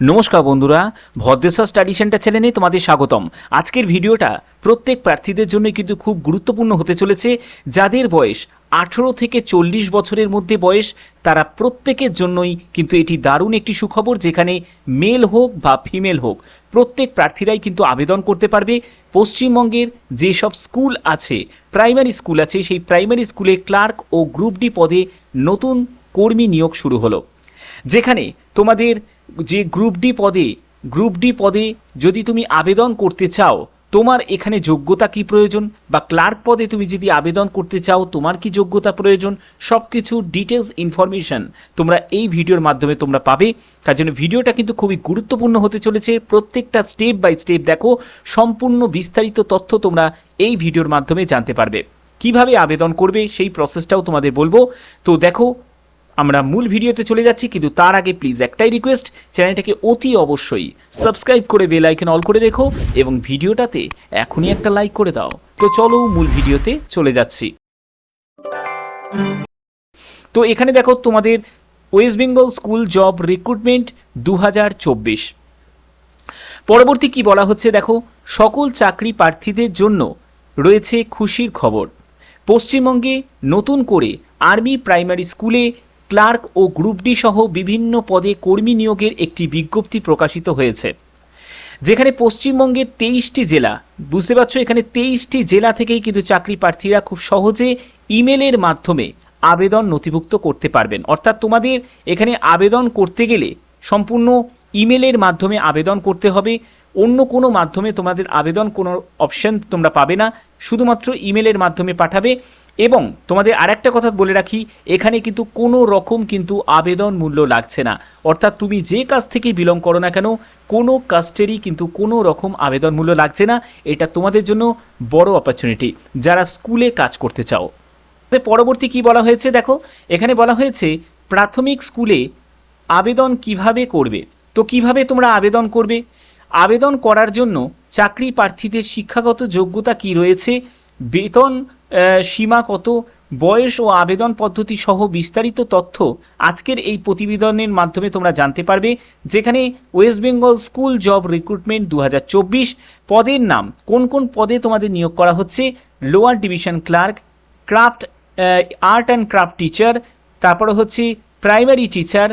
নমস্কার বন্ধুরা, Bhadreswar study centre চ্যানেলে তোমাদের স্বাগতম। আজকের ভিডিওটা প্রত্যেক প্রার্থীদের জন্য কিন্তু খুব গুরুত্বপূর্ণ হতে চলেছে। যাদের বয়স আঠেরো থেকে চল্লিশ বছরের মধ্যে বয়স, তারা প্রত্যেকের জন্যই কিন্তু এটি দারুণ একটি সুখবর যেখানে মেল হোক বা ফিমেল হোক, প্রত্যেক প্রার্থীরাই কিন্তু আবেদন করতে পারবে। পশ্চিমবঙ্গের যেসব স্কুল আছে, প্রাইমারি স্কুল আছে, সেই প্রাইমারি স্কুলে ক্লার্ক ও গ্রুপ ডি পদে নতুন কর্মী নিয়োগ শুরু হলো। যেখানে তোমাদের যে গ্রুপ ডি পদে গ্রুপ ডি পদে যদি তুমি আবেদন করতে চাও, তোমার এখানে যোগ্যতা কি প্রয়োজন? বা ক্লার্ক পদে তুমি যদি আবেদন করতে চাও, তোমার কি যোগ্যতা প্রয়োজন? সব কিছু ডিটেলস ইনফরমেশন তোমরা এই ভিডিওর মাধ্যমে তোমরা পাবে। তার জন্য ভিডিওটা কিন্তু খুবই গুরুত্বপূর্ণ হতে চলেছে। প্রত্যেকটা স্টেপ বাই স্টেপ দেখো, সম্পূর্ণ বিস্তারিত তথ্য তোমরা এই ভিডিওর মাধ্যমে জানতে পারবে। কীভাবে আবেদন করবে, সেই প্রসেসটাও তোমাদের বলব। তো দেখো আমরা মূল ভিডিওতে চলে যাচ্ছি, কিন্তু তার আগে প্লিজ একটাই রিকোয়েস্ট চ্যানেলটাকে অতি অবশ্যই সাবস্ক্রাইব করে বেল আইকন অল করে রেখো এবং ভিডিওটাতে এখনই একটা লাইক করে দাও। তো চলো মূল ভিডিওতে চলে যাচ্ছি। তো এখানে দেখো তোমাদের West Bengal school job recruitment দু হাজার চব্বিশ। পরবর্তী কি বলা হচ্ছে দেখো, সকল চাকরি প্রার্থীদের জন্য রয়েছে খুশির খবর। পশ্চিমবঙ্গে নতুন করে আর্মি প্রাইমারি স্কুলে ক্লার্ক ও গ্রুপ ডি সহ বিভিন্ন পদে কর্মী নিয়োগের একটি বিজ্ঞপ্তি প্রকাশিত হয়েছে। যেখানে পশ্চিমবঙ্গের তেইশটি জেলা, বুঝতে পারছ? এখানে তেইশটি জেলা থেকেই কিন্তু চাকরি প্রার্থীরা খুব সহজে ইমেলের মাধ্যমে আবেদন নথিভুক্ত করতে পারবেন। অর্থাৎ তোমাদের এখানে আবেদন করতে গেলে সম্পূর্ণ ইমেলের মাধ্যমে আবেদন করতে হবে। অন্য কোনো মাধ্যমে তোমাদের আবেদন কোনো অপশন তোমরা পাবে না। শুধুমাত্র ইমেলের মাধ্যমে পাঠাবে। এবং তোমাদের আরেকটা কথা বলে রাখি, এখানে কিন্তু কোনো রকম কিন্তু আবেদন মূল্য লাগছে না। অর্থাৎ তুমি যে কাজ থেকে বিলং করো না কেন, কোনো কাস্টেরই কিন্তু কোনো রকম আবেদন মূল্য লাগছে না। এটা তোমাদের জন্য বড় অপরচুনিটি যারা স্কুলে কাজ করতে চাও। পরবর্তী কি বলা হয়েছে দেখো, এখানে বলা হয়েছে, প্রাথমিক স্কুলে আবেদন কীভাবে করবে? তো কীভাবে তোমরা আবেদন করবে? আবেদন করার জন্য চাকরি প্রার্থীদের শিক্ষাগত যোগ্যতা কি রয়েছে? বেতন সীমা কত, বয়স ও আবেদন পদ্ধতি সহ বিস্তারিত তথ্য আজকের এই প্রতিবেদনের মাধ্যমে তোমরা জানতে পারবে, যেখানে West Bengal school job recruitment দু হাজার চব্বিশ পদের নাম কোন কোন পদে তোমাদের নিয়োগ করা হচ্ছে, lower division clerk, craft art and craft teacher, তারপরে হচ্ছে প্রাইমারি টিচার,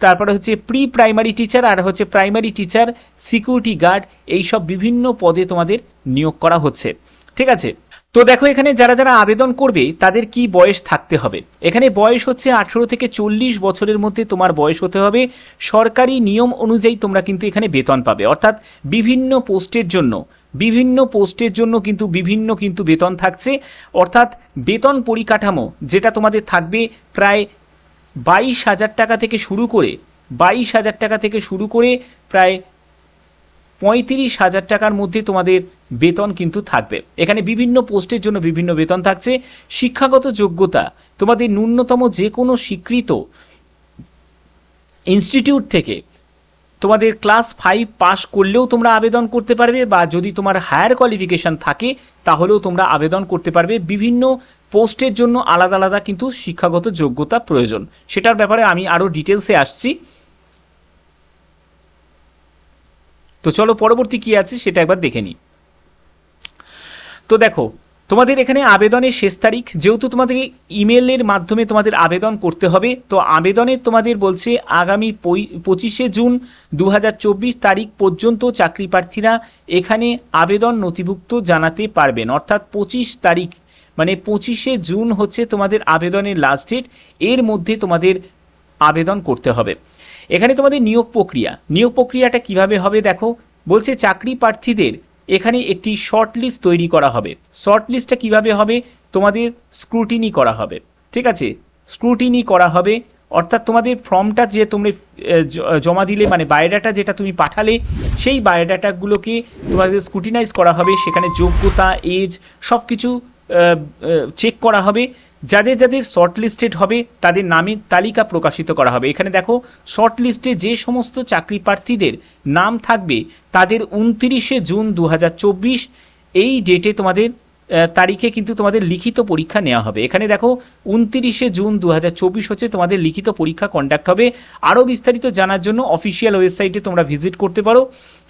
তারপরে হচ্ছে প্রি প্রাইমারি টিচার, আর হচ্ছে প্রাইমারি টিচার, সিকিউরিটি গার্ড এই সব বিভিন্ন পদে তোমাদের নিয়োগ করা হচ্ছে। ঠিক আছে? তো দেখো, এখানে যারা যারা আবেদন করবে, তাদের কি বয়স থাকতে হবে? এখানে বয়স হচ্ছে আঠেরো থেকে চল্লিশ বছরের মধ্যে তোমার বয়স হতে হবে। সরকারি নিয়ম অনুযায়ী তোমরা কিন্তু এখানে বেতন পাবে। অর্থাৎ বিভিন্ন পোস্টের জন্য, বিভিন্ন পোস্টের জন্য কিন্তু বিভিন্ন কিন্তু বেতন থাকছে। অর্থাৎ বেতন পরিকাঠামো যেটা তোমাদের থাকবে প্রায় বাইশ হাজার টাকা থেকে শুরু করে, বাইশ হাজার টাকা থেকে শুরু করে প্রায় পঁয়ত্রিশ হাজার টাকার মধ্যে তোমাদের বেতন কিন্তু থাকবে। এখানে বিভিন্ন পোস্টের জন্য বিভিন্ন বেতন থাকছে। শিক্ষাগত যোগ্যতা, তোমাদের ন্যূনতম যে কোনো স্বীকৃত ইনস্টিটিউট থেকে তোমাদের ক্লাস ফাইভ পাস করলেও তোমরা আবেদন করতে পারবে বা যদি তোমার হায়ার কোয়ালিফিকেশান থাকে, তাহলেও তোমরা আবেদন করতে পারবে। বিভিন্ন পোস্টের জন্য আলাদা আলাদা কিন্তু শিক্ষাগত যোগ্যতা প্রয়োজন। সেটার ব্যাপারে আমি আরও ডিটেলসে আসছি। তো চলো পরবর্তী কি আছে সেটা একবার দেখে নিই। তো দেখো, তোমাদের এখানে আবেদনের শেষ তারিখ, যেহেতু তোমাদের ইমেলের মাধ্যমে তোমাদের আবেদন করতে হবে, তো আবেদনের তোমাদের বলছে আগামী পঁচিশে জুন দু হাজার চব্বিশ তারিখ পর্যন্ত চাকরি প্রার্থীরা এখানে আবেদন নথিভুক্ত জানাতে পারবেন। অর্থাৎ পঁচিশ তারিখ মানে পঁচিশে জুন হচ্ছে তোমাদের আবেদনের লাস্ট ডেট এর মধ্যে তোমাদের আবেদন করতে হবে। এখানে তোমাদের নিয়োগ প্রক্রিয়া। নিয়োগ প্রক্রিয়াটা কীভাবে হবে দেখো, বলছে চাকরি প্রার্থীদের এখানে একটি শর্ট লিস্ট তৈরি করা হবে। শর্ট লিস্টটা কীভাবে হবে? তোমাদের স্ক্রুটিনি করা হবে। ঠিক আছে? স্ক্রুটিনি করা হবে। অর্থাৎ তোমাদের ফর্মটা যে তোমরা জমা দিলে মানে বায়োডাটা যেটা তুমি পাঠালে, সেই বায়োডাটাগুলোকে তোমাদের স্ক্রুটিনাইজ করা হবে। সেখানে যোগ্যতা এজ সব কিছু চেক করা হবে। যাদের যাদের শর্ট লিস্টেড হবে, তাদের নামের তালিকা প্রকাশিত করা হবে। এখানে দেখো শর্ট লিস্টে যে সমস্ত চাকরি প্রার্থীদের নাম থাকবে, তাদের উনতিরিশে জুন দু হাজার চব্বিশ এই ডেটে তোমাদের তারিখে কিন্তু তোমাদের লিখিত পরীক্ষা নেওয়া হবে। এখানে দেখো, উনতিরিশে জুন দু হাজার চব্বিশ হচ্ছে তোমাদের লিখিত পরীক্ষা কন্ডাক্ট হবে। আরও বিস্তারিত জানার জন্য অফিসিয়াল ওয়েবসাইটে তোমরা ভিজিট করতে পারো।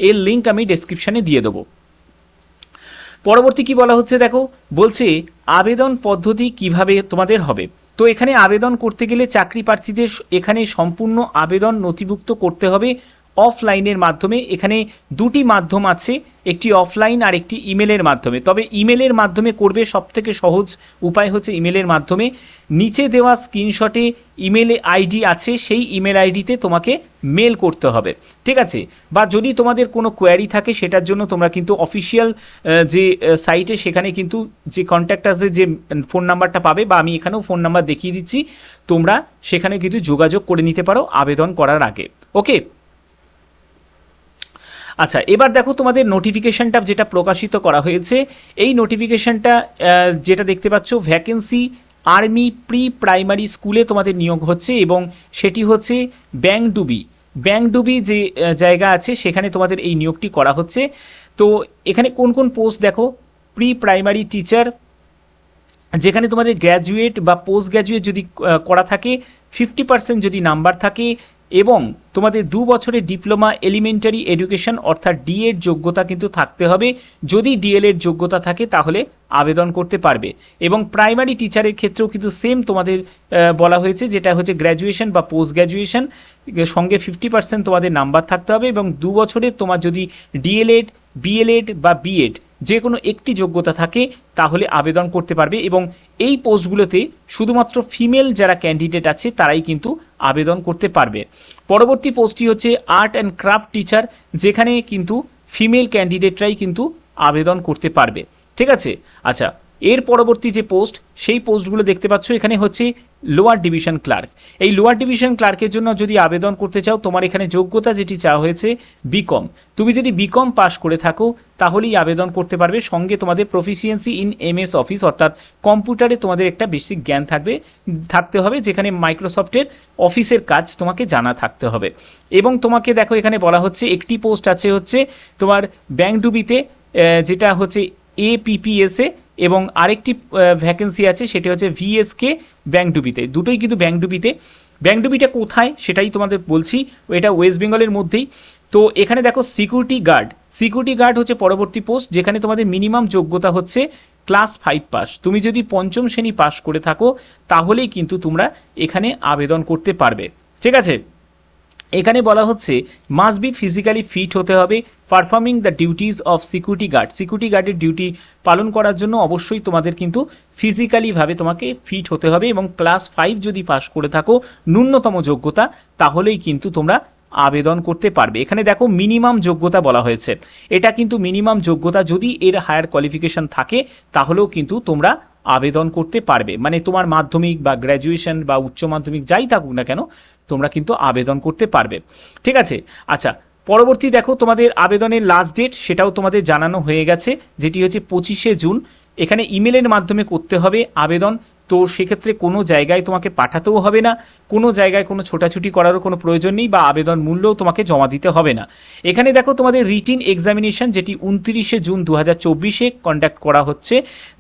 এর লিঙ্ক আমি ডেসক্রিপশানে দিয়ে দেবো। পরবর্তী কি বলা হচ্ছে দেখো? বলছে, আবেদন পদ্ধতি কীভাবে তোমাদের হবে? তো এখানে আবেদন করতে গেলে চাকরি প্রার্থীদের এখানে সম্পূর্ণ আবেদন নথিভুক্ত করতে হবে। অফলাইনের মাধ্যমে, এখানে দুটি মাধ্যম আছে, একটি অফলাইন আর একটি ইমেলের মাধ্যমে। তবে ইমেলের মাধ্যমে করবে সবথেকে সহজ উপায় হচ্ছে ইমেলের মাধ্যমে। নিচে দেওয়া স্ক্রিনশটে ইমেলে আইডি আছে, সেই ইমেল আইডিতে তোমাকে মেল করতে হবে। ঠিক আছে? বা যদি তোমাদের কোনো কোয়ারি থাকে, সেটার জন্য তোমরা কিন্তু অফিসিয়াল যে সাইটে সেখানে কিন্তু যে কন্ট্যাক্টার্সের যে ফোন নাম্বারটা পাবে, বা আমি এখানেও ফোন নাম্বার দেখিয়ে দিচ্ছি, তোমরা সেখানে কিন্তু যোগাযোগ করে নিতে পারো আবেদন করার আগে। ওকে আচ্ছা এবার দেখো তোমাদের নোটিফিকেশনটা যেটা প্রকাশিত করা হয়েছে, এই নোটিফিকেশনটা যেটা দেখতে পাচ্ছ ভ্যাকেন্সি আর্মি প্রি প্রাইমারি স্কুলে তোমাদের নিয়োগ হচ্ছে এবং সেটি হচ্ছে ব্যাংডুবি ব্যাংডুবি যে জায়গা আছে, সেখানে তোমাদের এই নিয়োগটি করা হচ্ছে। তো এখানে কোন কোন পোস্ট দেখো? প্রি প্রাইমারি টিচার যেখানে তোমাদের গ্র্যাজুয়েট বা পোস্ট গ্র্যাজুয়েট যদি করা থাকে ফিফটি পার্সেন্ট যদি নাম্বার থাকে এবং তোমাদের দু বছরের ডিপ্লোমা এলিমেন্টারি এডুকেশন অর্থাৎ ডিএড যোগ্যতা কিন্তু থাকতে হবে। যদি ডিএলএড যোগ্যতা থাকে, তাহলে আবেদন করতে পারবে। এবং প্রাইমারি টিচারের ক্ষেত্রেও কিন্তু সেম তোমাদের বলা হয়েছে, যেটা হচ্ছে গ্র্যাজুয়েশন বা পোস্ট গ্র্যাজুয়েশন সঙ্গে ফিফটি পার্সেন্ট তোমাদের নাম্বার থাকতে হবে এবং দু বছরের তোমার যদি ডিএলএড বিএলএড বা বিএড যে কোনো একটি যোগ্যতা থাকে, তাহলে আবেদন করতে পারবে এবং এই পোস্টগুলোতে শুধুমাত্র ফিমেল যারা ক্যান্ডিডেট আছে, তারাই কিন্তু আবেদন করতে পারবে। পরবর্তী পোস্টটি হচ্ছে আর্ট অ্যান্ড ক্রাফট টিচার, যেখানে কিন্তু ফিমেল ক্যান্ডিডেটরাই কিন্তু আবেদন করতে পারবে। ঠিক আছে? আচ্ছা এর পরবর্তী যে পোস্ট, সেই পোস্টগুলো দেখতে পাচ্ছ, এখানে হচ্ছে লোয়ার ডিভিশন ক্লার্ক। এই লোয়ার ডিভিশন ক্লার্কের জন্য যদি আবেদন করতে চাও, তোমার এখানে যোগ্যতা যেটি চাওয়া হয়েছে বিকম তুমি যদি বিকম পাস করে থাকো, তাহলেই আবেদন করতে পারবে। সঙ্গে তোমাদের প্রফিসিয়েন্সি ইন এমএস অফিস অর্থাৎ কম্পিউটারে তোমাদের একটা বেসিক জ্ঞান থাকবে, থাকতে হবে, যেখানে মাইক্রোসফটের অফিসের কাজ তোমাকে জানা থাকতে হবে। এবং তোমাকে দেখো, এখানে বলা হচ্ছে, একটি পোস্ট আছে হচ্ছে তোমার ব্যাংডুবিতে যেটা হচ্ছে এপিপিএসে এবং আরেকটি ভ্যাকেন্সি আছে, সেটা হচ্ছে ভিএসকে ব্যাংডুবিতে দুটোই কিন্তু ব্যাংডুবিতে ব্যাংডুবিটা কোথায় সেটাই তোমাদের বলছি, এটা ওয়েস্ট বেঙ্গলের মধ্যেই। তো এখানে দেখো সিকিউরিটি গার্ড সিকিউরিটি গার্ড হচ্ছে পরবর্তী পোস্ট যেখানে তোমাদের মিনিমাম যোগ্যতা হচ্ছে ক্লাস ফাইভ পাস তুমি যদি পঞ্চম শ্রেণি পাস করে থাকো, তাহলেই কিন্তু তোমরা এখানে আবেদন করতে পারবে। ঠিক আছে? এখানে বলা হচ্ছে মাস্ট বি ফিজিক্যালি ফিট হতে হবে performing the duties of security guard security গার্ডের ডিউটি পালন করার জন্য অবশ্যই তোমাদের কিন্তু ফিজিক্যালিভাবে তোমাকে ফিট হতে হবে এবং ক্লাস ফাইভ যদি পাস করে থাকো, ন্যূনতম যোগ্যতা, তাহলেই কিন্তু তোমরা আবেদন করতে পারবে। এখানে দেখো মিনিমাম যোগ্যতা বলা হয়েছে। এটা কিন্তু মিনিমাম যোগ্যতা যদি এর হায়ার কোয়ালিফিকেশন থাকে, তাহলেও কিন্তু তোমরা আবেদন করতে পারবে। মানে তোমার মাধ্যমিক বা গ্র্যাজুয়েশন বা উচ্চ মাধ্যমিক যাই থাকুক না কেন, তোমরা কিন্তু আবেদন করতে পারবে। ঠিক আছে? আচ্ছা পরবর্তী দেখো তোমাদের আবেদনের লাস্ট ডেট সেটাও তোমাদের জানানো হয়ে গেছে, যেটি হচ্ছে পঁচিশে জুন। এখানে ইমেলের মাধ্যমে করতে হবে আবেদন। তো সেক্ষেত্রে কোনো জায়গায় তোমাকে পাঠাতেও হবে না। কোনো জায়গায় কোনো ছোটাছুটি করারও কোনো প্রয়োজন নেই বা আবেদন মূল্যও তোমাকে জমা দিতে হবে না। এখানে দেখো তোমাদের রিটিন এক্সামিনেশন যেটি উনত্রিশে জুন দু হাজার চব্বিশে কন্ডাক্ট করা হচ্ছে,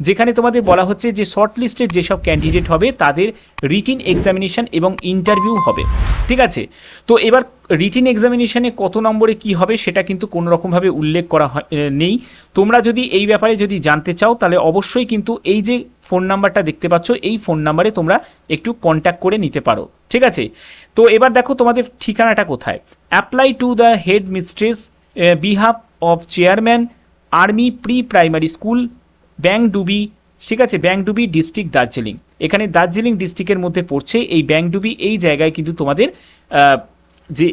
যেখানে তোমাদের বলা হচ্ছে যে শর্ট লিস্টের যেসব ক্যান্ডিডেট হবে তাদের রিটিন এক্সামিনেশন এবং ইন্টারভিউ হবে। ঠিক আছে? তো এবার রিটিন এক্সামিনেশানে কত নম্বরে কি হবে সেটা কিন্তু কোনো রকমভাবে উল্লেখ করা নেই। তোমরা যদি এই ব্যাপারে যদি জানতে চাও তাহলে অবশ্যই কিন্তু এই যে ফোন নাম্বারটা দেখতে পাচ্ছ, এই ফোন নাম্বারে তোমরা একটু কন্ট্যাক্ট করে নিতে পারো, ঠিক আছে? তো এবার দেখো তোমাদের ঠিকানাটা কোথায়? Apply to the head mistress behalf of chairman army pre primary school Bengdubi ঠিক আছে? ব্যাংডুবি ডিস্ট্রিক্ট দার্জিলিং এখানে দার্জিলিং ডিস্ট্রিক্টের মধ্যে পড়ছে এই ব্যাংডুবি এই জায়গায় কিন্তু তোমাদের যে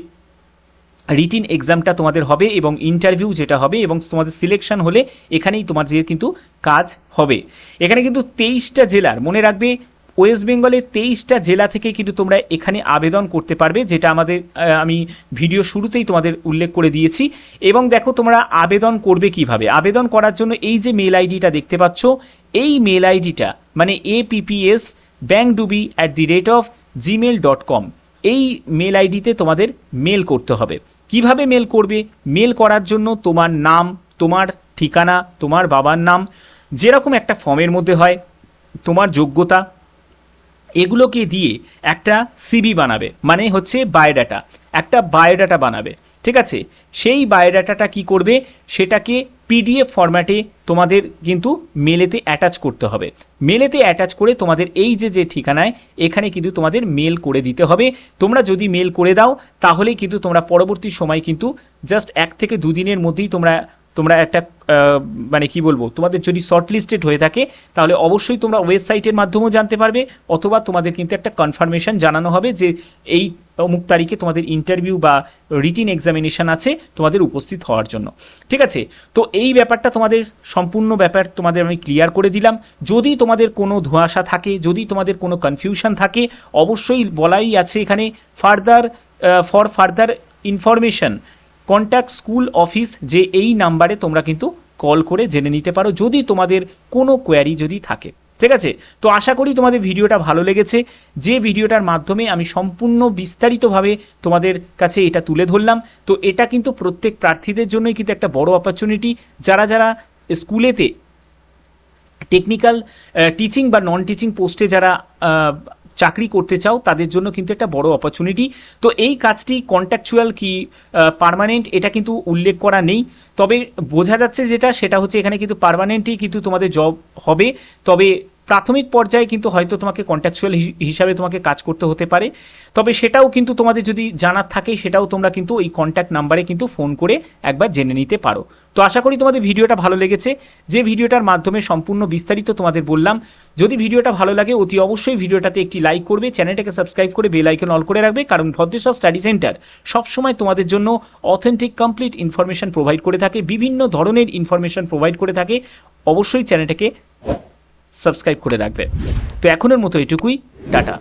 রিটিন এক্সামটা তোমাদের হবে এবং ইন্টারভিউ যেটা হবে এবং তোমাদের সিলেকশন হলে এখানেই তোমাদের কিন্তু কাজ হবে। এখানে কিন্তু তেইশটা জেলার, মনে রাখবে ওয়েস্ট বেঙ্গলের তেইশটা জেলা থেকে কিন্তু তোমরা এখানে আবেদন করতে পারবে, যেটা আমাদের আমি ভিডিও শুরুতেই তোমাদের উল্লেখ করে দিয়েছি। এবং দেখো তোমরা আবেদন করবে কীভাবে? আবেদন করার জন্য এই যে মেল আইডিটা দেখতে পাচ্ছ, এই মেল আইডিটা মানে APPS Bengdubi at the rate of Gmail dot com এই মেল আইডিতে তোমাদের মেল করতে হবে। কীভাবে মেল করবে? মেল করার জন্য তোমার নাম, তোমার ঠিকানা, তোমার বাবার নাম, যেরকম একটা ফর্মের মধ্যে হয়, তোমার যোগ্যতা এগুলোকে দিয়ে একটা সিবি বানাবে মানে হচ্ছে বায়োডাটা একটা বায়োডাটা বানাবে, ঠিক আছে? সেই বায়োডাটাটা কি করবে? সেটাকে পিডিএফ ফরম্যাটে তোমাদের কিন্তু মেলেতে অ্যাটাচ করতে হবে। মেলেতে অ্যাটাচ করে তোমাদের এই যে যে ঠিকানায়, এখানে কিন্তু তোমাদের মেল করে দিতে হবে। তোমরা যদি মেল করে দাও তাহলে কিন্তু তোমরা পরবর্তী সময় কিন্তু জাস্ট এক থেকে দুদিনের মধ্যেই তোমরা তোমরা একটা মানে কি বলব, তোমাদের যদি শর্ট লিস্টেড হয়ে থাকে, তাহলে অবশ্যই তোমরা ওয়েবসাইটের মাধ্যমেও জানতে পারবে, অথবা তোমাদের কিন্তু একটা কনফার্মেশন জানানো হবে যে এই অমুক তারিখে তোমাদের ইন্টারভিউ বা রিটিন এক্সামিনেশন আছে, তোমাদের উপস্থিত হওয়ার জন্য। ঠিক আছে? তো এই ব্যাপারটা তোমাদের, সম্পূর্ণ ব্যাপার তোমাদের আমি ক্লিয়ার করে দিলাম। যদি তোমাদের কোনো ধোঁয়াশা থাকে, যদি তোমাদের কোনো কনফিউশন থাকে, অবশ্যই বলাই আছে এখানে further for further information contact school office যে এই নাম্বারে তোমরা কিন্তু কল করে জেনে নিতে পারো, যদি তোমাদের কোনো কোয়ারি যদি থাকে। ঠিক আছে? তো আশা করি তোমাদের ভিডিওটা ভালো লেগেছে। যে ভিডিওটার মাধ্যমে আমি সম্পূর্ণ বিস্তারিতভাবে তোমাদের কাছে এটা তুলে ধরলাম। তো এটা কিন্তু প্রত্যেক প্রার্থীদের জন্যই কিন্তু একটা বড় অপরচুনিটি যারা যারা স্কুলেতে টেকনিক্যাল টিচিং বা নন টিচিং পোস্টে যারা চাকরি করতে চাও, তাদের জন্য কিন্তু একটা বড় অপরচুনিটি তো এই কাজটি কন্ট্যাকচুয়াল কি পারমানেন্ট এটা কিন্তু উল্লেখ করা নেই। তবে বোঝা যাচ্ছে যেটা, সেটা হচ্ছে এখানে কিন্তু পারমানেন্টই কিন্তু তোমাদের জব হবে। তবে প্রাথমিক পর্যায়ে কিন্তু হয়তো তোমাকে কন্ট্যাকচুয়াল হিসাবে তোমাকে কাজ করতে হতে পারে। তবে সেটাও কিন্তু তোমাদের যদি জানার থাকে, সেটাও তোমরা কিন্তু ওই কন্ট্যাক্ট নাম্বারে কিন্তু ফোন করে একবার জেনে নিতে পারো। তো আশা করি তোমাদের ভিডিওটা ভালো লেগেছে। যে ভিডিওটার মাধ্যমে সম্পূর্ণ বিস্তারিত তোমাদের বললাম, যদি ভিডিওটা ভালো লাগে, অতি অবশ্যই ভিডিওটাতে একটি লাইক করবে, চ্যানেলটাকে সাবস্ক্রাইব করে বেল আইকন অল করে রাখবে, কারণ ভদ্রেশ্বর স্টাডি সেন্টার সবসময় তোমাদের জন্য অথেন্টিক কমপ্লিট ইনফরমেশন প্রোভাইড করে থাকে, বিভিন্ন ধরনের ইনফরমেশন প্রোভাইড করে থাকে। অবশ্যই চ্যানেলটাকে সাবস্ক্রাইব করে রাখবে তো এখনের মতো এটুকুই টাটা।